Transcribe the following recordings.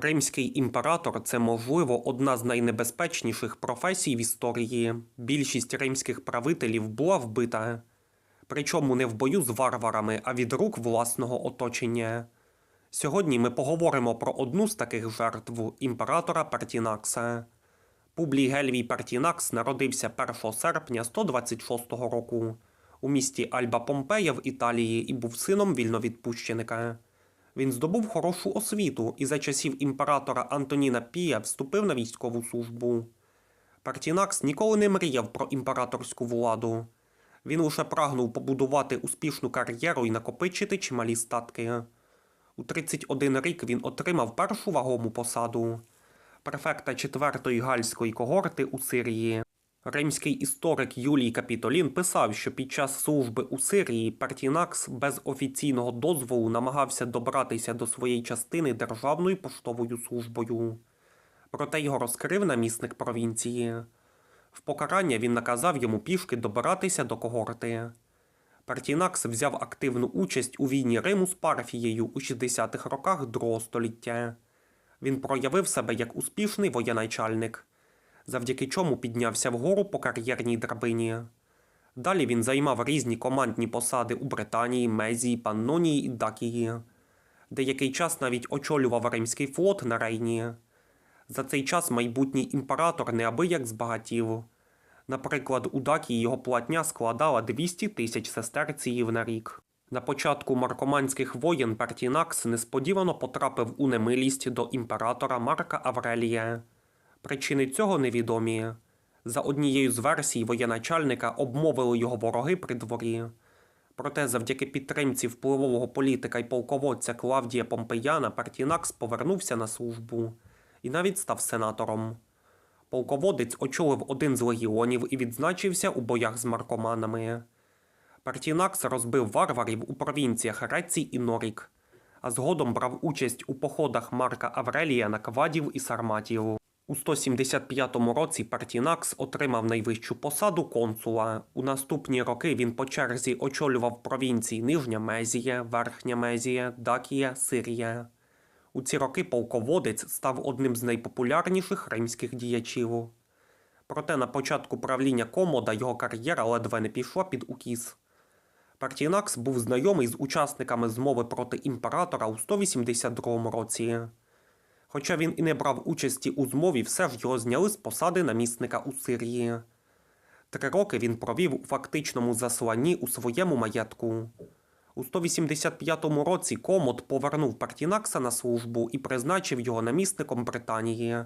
Римський імператор це, можливо, одна з найнебезпечніших професій в історії. Більшість римських правителів була вбита. Причому не в бою з варварами, а від рук власного оточення. Сьогодні ми поговоримо про одну з таких жертв імператора Партінакса. Публій Гельвій Партінакс народився 1 серпня 126 року у місті Альба Помпея в Італії і був сином вільновідпущеника. Він здобув хорошу освіту і за часів імператора Антоніна Пія вступив на військову службу. Партінакс ніколи не мріяв про імператорську владу. Він лише прагнув побудувати успішну кар'єру і накопичити чималі статки. У 31 рік він отримав першу вагому посаду префекта 4-ї гальської когорти у Сирії. Римський історик Юлій Капітолін писав, що під час служби у Сирії Партінакс без офіційного дозволу намагався добратися до своєї частини державною поштовою службою. Проте його розкрив намісник провінції. В покарання він наказав йому пішки добиратися до когорти. Партінакс взяв активну участь у війні Риму з Парфією у 60-х роках другого століття. Він проявив себе як успішний воєначальник, завдяки чому піднявся вгору по кар'єрній драбині. Далі він займав різні командні посади у Британії, Мезії, Паннонії і Дакії. Деякий час навіть очолював римський флот на Рейні. За цей час майбутній імператор неабияк збагатів. Наприклад, у Дакії його платня складала 200 тисяч сестерціїв на рік. На початку маркоманських воєн Партінакс несподівано потрапив у немилість до імператора Марка Аврелія. Причини цього невідомі. За однією з версій воєначальника обмовили його вороги при дворі. Проте завдяки підтримці впливового політика й полководця Клавдія Помпеяна Партінакс повернувся на службу і навіть став сенатором. Полководець очолив один з легіонів і відзначився у боях з маркоманами. Партінакс розбив варварів у провінціях Рецій і Норік, а згодом брав участь у походах Марка Аврелія на Квадів і Сарматів. У 175 році Партінакс отримав найвищу посаду консула. У наступні роки він по черзі очолював провінції Нижня Мезія, Верхня Мезія, Дакія, Сирія. У ці роки полководець став одним з найпопулярніших римських діячів. Проте на початку правління Комода його кар'єра ледве не пішла під укіс. Партінакс був знайомий з учасниками змови проти імператора у 182 році. Хоча він і не брав участі у змові, все ж його зняли з посади намісника у Сирії. Три роки він провів у фактичному засланні у своєму маєтку. У 185 році Комод повернув Партінакса на службу і призначив його намісником Британії,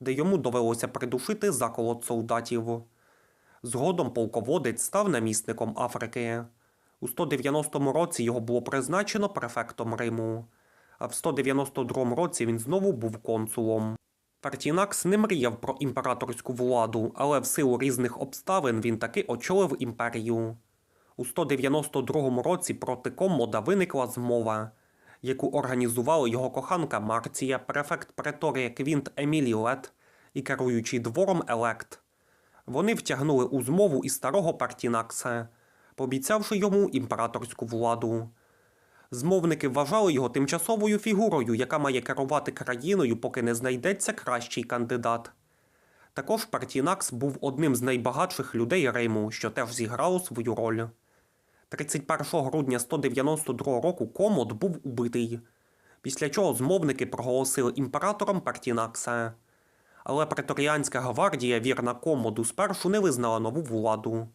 де йому довелося придушити заколот солдатів. Згодом полководець став намісником Африки. У 190 році його було призначено префектом Риму, а в 192 році він знову був консулом. Партінакс не мріяв про імператорську владу, але в силу різних обставин він таки очолив імперію. У 192 році проти Комода виникла змова, яку організували його коханка Марція, префект преторія Квінт Емілій Лет і керуючий двором Елект. Вони втягнули у змову і старого Партінакса, пообіцявши йому імператорську владу. Змовники вважали його тимчасовою фігурою, яка має керувати країною, поки не знайдеться кращий кандидат. Також Партінакс був одним з найбагатших людей Риму, що теж зіграло свою роль. 31 грудня 192 року Комод був убитий, після чого змовники проголосили імператором Партінакса. Але преторіанська гвардія, вірна Комоду, спершу не визнала нову владу.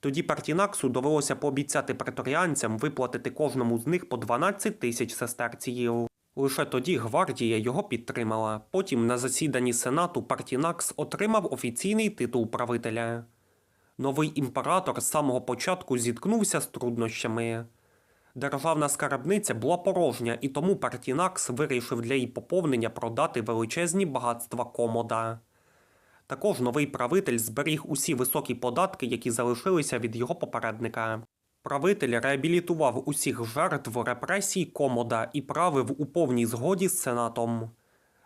Тоді Партінаксу довелося пообіцяти преторіанцям виплатити кожному з них по 12 тисяч сестерціїв. Лише тоді гвардія його підтримала. Потім на засіданні сенату Партінакс отримав офіційний титул правителя. Новий імператор з самого початку зіткнувся з труднощами. Державна скарбниця була порожня, і тому Партінакс вирішив для її поповнення продати величезні багатства комода. Також новий правитель зберіг усі високі податки, які залишилися від його попередника. Правитель реабілітував усіх жертв репресій комода і правив у повній згоді з сенатом.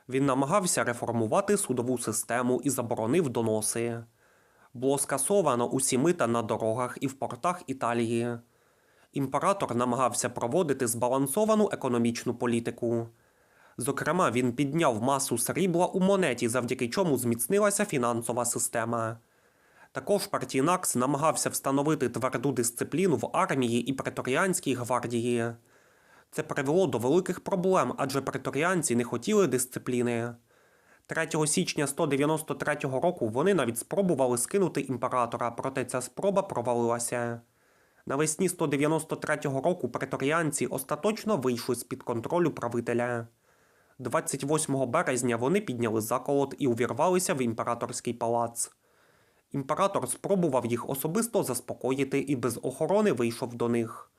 Він намагався реформувати судову систему і заборонив доноси. Було скасовано усі мита на дорогах і в портах Італії. Імператор намагався проводити збалансовану економічну політику. Зокрема, він підняв масу срібла у монеті, завдяки чому зміцнилася фінансова система. Також Партінакс намагався встановити тверду дисципліну в армії і преторіанській гвардії. Це привело до великих проблем, адже преторіанці не хотіли дисципліни. 3 січня 193 року вони навіть спробували скинути імператора, проте ця спроба провалилася. Навесні 193 року преторіанці остаточно вийшли з-під контролю правителя. 28 березня вони підняли заколот і увірвалися в імператорський палац. Імператор спробував їх особисто заспокоїти і без охорони вийшов до них.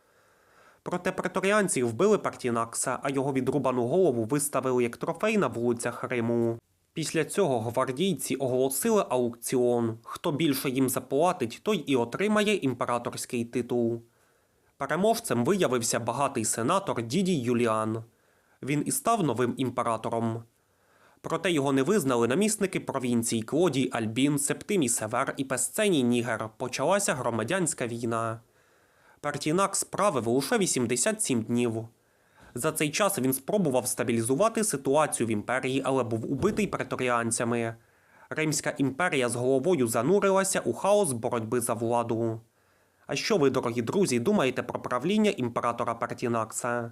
Проте преторіанці вбили Партінакса, а його відрубану голову виставили як трофей на вулицях Риму. Після цього гвардійці оголосили аукціон. Хто більше їм заплатить, той і отримає імператорський титул. Переможцем виявився багатий сенатор Дідій Юліан. Він і став новим імператором. Проте його не визнали намісники провінцій Клодій Альбін, Септимій Север і Песценій Нігер. Почалася громадянська війна. Партінак справив лише 87 днів. За цей час він спробував стабілізувати ситуацію в імперії, але був убитий преторіанцями. Римська імперія з головою занурилася у хаос боротьби за владу. А що ви, дорогі друзі, думаєте про правління імператора Партінакса?